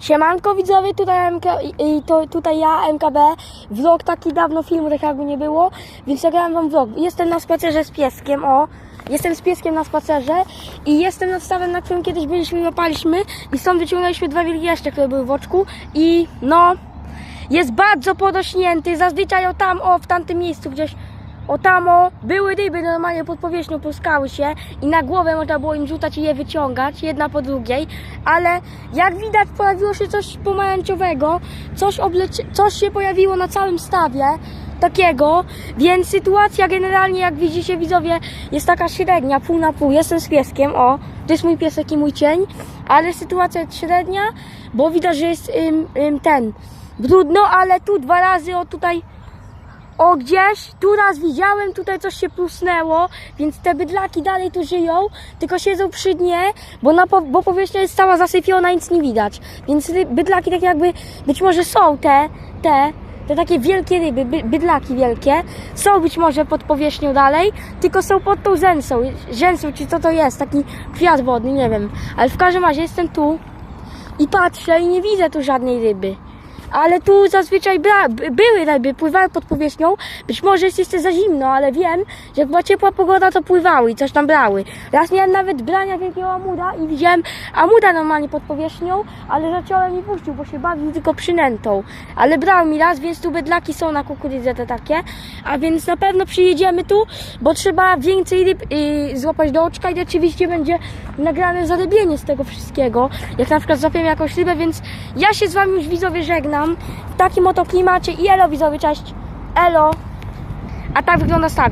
Siemanko widzowie, tutaj, MK, i, to, tutaj ja, MKB. Vlog taki dawno filmu, tak jakby nie było, więc nagrałem wam vlog. Jestem na spacerze z pieskiem, o. Jestem z pieskiem na spacerze i jestem nad stawem, na którym kiedyś byliśmy i łapaliśmy i stąd wyciągnęliśmy dwa wilki jeszcze, które były w oczku i no, jest bardzo podrośnięty, zazwyczaj o tam, o w tamtym miejscu gdzieś o tam, o, były ryby normalnie pod powierzchnią, puskały się i na głowę można było im rzucać i je wyciągać, jedna po drugiej, ale jak widać pojawiło się coś pomarańczowego, coś, coś się pojawiło na całym stawie, takiego, więc sytuacja generalnie, jak widzicie widzowie, jest taka średnia, pół na pół, jestem z pieskiem, o, to jest mój piesek i mój cień, ale sytuacja jest średnia, bo widać, że jest ym, ym, ten, brudno, ale tu dwa razy, o tutaj, o gdzieś, tu raz widziałem, tutaj coś się plusnęło, więc te bydlaki dalej tu żyją, tylko siedzą przy dnie, bo, na, bo powierzchnia jest cała zasypiona, nic nie widać. Więc bydlaki tak jakby, być może są te, te, te takie wielkie ryby, by, bydlaki wielkie, są być może pod powierzchnią dalej, tylko są pod tą rzęsą, rzęsą, czy co to jest, taki kwiat wodny, nie wiem. Ale w każdym razie jestem tu i patrzę i nie widzę tu żadnej ryby. Ale tu zazwyczaj były ryby, pływały pod powierzchnią. Być może jest jeszcze za zimno, ale wiem, że jak była ciepła pogoda, to pływały i coś tam brały. Raz miałem nawet brania wielkiego amuda i widziałem amuda normalnie pod powierzchnią, ale zacząłem mi puścił, bo się bawił tylko przynętą. Ale brał mi raz, więc tu bydlaki są na kukurydzę te takie. A więc na pewno przyjedziemy tu, bo trzeba więcej ryb y, złapać do oczka i oczywiście będzie nagrane zarybienie z tego wszystkiego. Jak na przykład złapiemy jakąś rybę, więc ja się z wami już widzowie żegnam w takim oto klimacie i elo widzowie, cześć, elo. A tak wygląda staw.